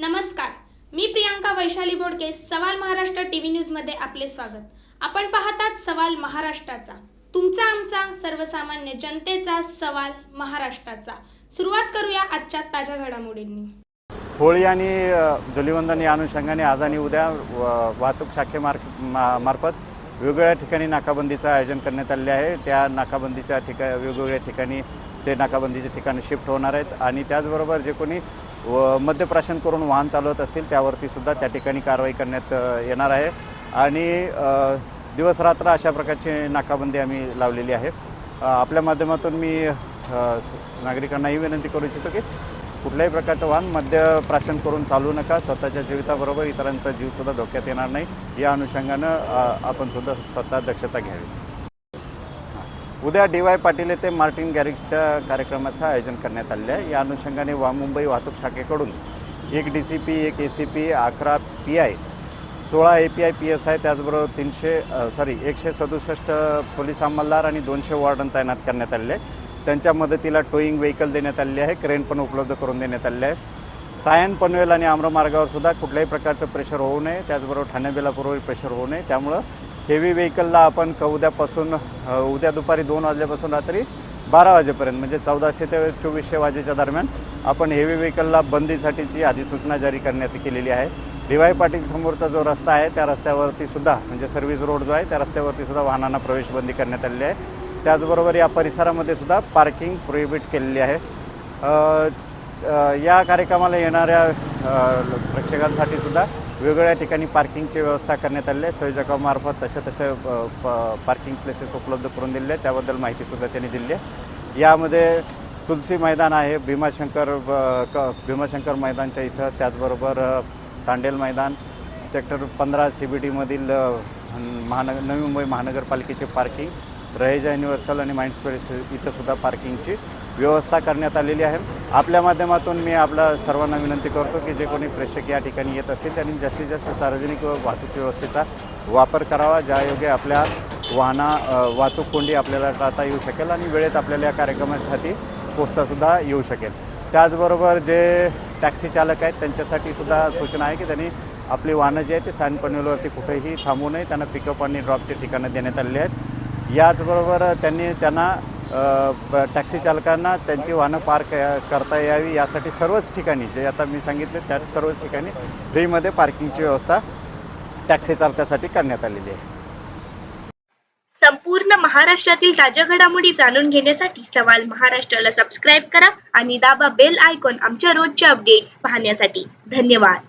नमस्कार. मी प्रियांका वैशाली बोडके सवाल महाराष्ट्र टीव्ही न्यूजमध्ये आपले स्वागत. आपण पाहतात सवाल महाराष्ट्राचा. तुमचा आमचा सर्वसामान्य जनतेचा सवाल महाराष्ट्राचा. सुरुवात करूया आजच्या ताज्या घडामोडींनी. होळी आणि धुलिवंदन या अनुषंगाने आज आणि उद्या व- वाहतूक शाखेमार्फ मा- मार्फत वेगवेगळ्या ठिकाणी नाकाबंदीचं आयोजन करण्यात आले आहे. त्या नाकाबंदीच्या ठिका वेगवेगळ्या ठिकाणी ते नाकाबंदीचे ठिकाणी शिफ्ट होणार आहेत. आणि त्याचबरोबर जे कोणी व मद्यप्राशन करून वाहन चालवत असतील त्यावरती सुद्धा त्या ठिकाणी कारवाई करण्यात येणार आहे. आणि दिवसरात्र अशा प्रकारची नाकाबंदी आम्ही लावलेली आहे. आपल्या माध्यमातून मी नागरिकांनाही विनंती करू इच्छितो की कुठल्याही प्रकारचं वाहन मद्यप्राशन करून चालू नका. स्वतःच्या जीविताबरोबर इतरांचा जीवसुद्धा धोक्यात येणार नाही. या अनुषंगानं आपण सुद्धा स्वतः दक्षता घ्यावी. उद्या डी वाय पाटील येथे मार्टिन गॅरेजच्या कार्यक्रमाचं आयोजन करण्यात आले आहे. या अनुषंगाने वा मुंबई वाहतूक शाखेकडून एक डी सी पी एक ए सी पी अकरा पी आय सोळा A P I P S I त्याचबरोबर तीनशे सॉरी एकशे सदुसष्ट पोलीस अंमलदार आणि दोनशे वॉर्डन तैनात करण्यात आलेले आहे त्यांच्या मदतीला टोईंग व्हेकल देण्यात आलेली आहे. क्रेन पण उपलब्ध करून देण्यात आलेले आहे सायन पनवेल आणि आम्रमार्गावर सुद्धा कुठल्याही प्रकारचं प्रेशर होऊ नये. त्याचबरोबर ठाणे बेलापूरवर प्रेशर होऊ नये. त्यामुळं हेवी व्हेकलला आपण उद्यापासून उद्या दुपारी दोन वाजल्यापासून रात्री बारा वाजेपर्यंत म्हणजे चौदाशे ते चोवीसशे वाजेच्या दरम्यान आपण हेवी व्हेकलला बंदीसाठीची अधिसूचना जारी करण्यात केलेली आहे. डी वाय पाटील समोरचा जो रस्ता आहे त्या रस्त्यावरती सुद्धा म्हणजे सर्व्हिस रोड जो आहे त्या रस्त्यावरती सुद्धा वाहनांना प्रवेश बंदी करण्यात आलेली आहे. त्याचबरोबर या परिसरामध्ये सुद्धा पार्किंग प्रोहिबिट केलेली आहे. या कार्यक्रमाला येणाऱ्या प्रेक्षकांसाठी सुद्धा वेगवेगळ्या ठिकाणी पार्किंगची व्यवस्था करण्यात आली आहे. संयोजकामार्फत तसे तसे प- पार्किंग प्लेसेस उपलब्ध करून दिलेले त्याबद्दल माहितीसुद्धा त्यांनी दिली आहे. यामध्ये तुलसी मैदान आहे भीमाशंकर क भीमाशंकर मैदानच्या इथं त्याचबरोबर तांडेल मैदान सेक्टर पंधरा सी बी टीमधील महानगर नवी मुंबई महानगरपालिकेचे पार्किंग रहेजा युनिव्हर्सल आणि माइंड स्पेस इथंसुद्धा पार्किंगची व्यवस्था करण्यात आलेली आहे. आपल्या माध्यमातून मी आपल्या सर्वांना विनंती करतो की जे कोणी प्रेक्षक या ठिकाणी येत असतील त्यांनी जास्तीत जास्त सार्वजनिक व वाहतूक व्यवस्थेचा वापर करावा. ज्यायोगे आपल्या वाहना वाहतूक कोंडी आपल्याला टाळता येऊ शकेल आणि वेळेत आपल्याला या कार्यक्रमासाठी पोचतासुद्धा येऊ शकेल. त्याचबरोबर जे टॅक्सी चालक आहेत त्यांच्यासाठी सुद्धा सूचना आहे की त्यांनी आपली वाहनं जी आहेत ते सँड पनवेलवरती कुठेही थांबू नये. त्यांना पिकअप आणि ड्रॉपचे ठिकाणं देण्यात आलेली आहेत. याचबरोबर त्यांनी त्यांना टॅक्सी चालकांना त्यांची वाहनं पार्क करता यावी यासाठी सर्वच ठिकाणी जे आता मी सांगितले त्या सर्वच ठिकाणी फ्रीमध्ये पार्किंगची व्यवस्था टॅक्सी चालकासाठी करण्यात आलेली आहे. संपूर्ण महाराष्ट्रातील ताज्या घडामोडी जाणून घेण्यासाठी सवाल महाराष्ट्राला सबस्क्राईब करा आणि दाबा बेल आयकॉन आमच्या रोजच्या अपडेट्स पाहण्यासाठी. धन्यवाद.